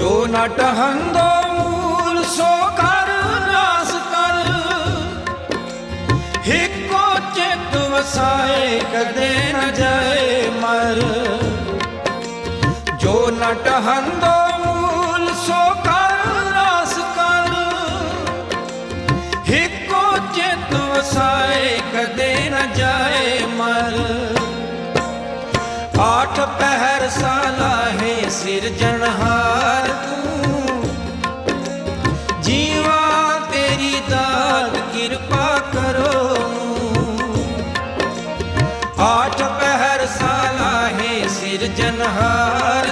ਜੋ ਨਟ ਹੰਦੋ ਮੂਲ, ਸੋ ਕਰ ਰਾਸ ਕਰ। ਹਿੱਕੋ ਚਿਤ ਵਸਾਏ, ਕਦੇ ਨ ਜਾਏ ਮਰ। ਜੋ ਨਟ ਹੰਦੋ ਮੂਲ, ਸੋ ਕਰ ਰਾਸ ਕਰ। ਹਿੱਕੋ ਚਿਤ ਵਸਾਏ, ਕਦੇ ਨ ਜਾਏ ਮਰ। ਆਠ ਪਹਿਰ ਸਾਲਾਹੇ ਸਿਰਜਣਹਾਰ ਆਠ ਪਹਿਰ ਸਾਲਾ ਹੈ ਸਾਲਾਹੇ ਸਿਰਜਨਹਾਰ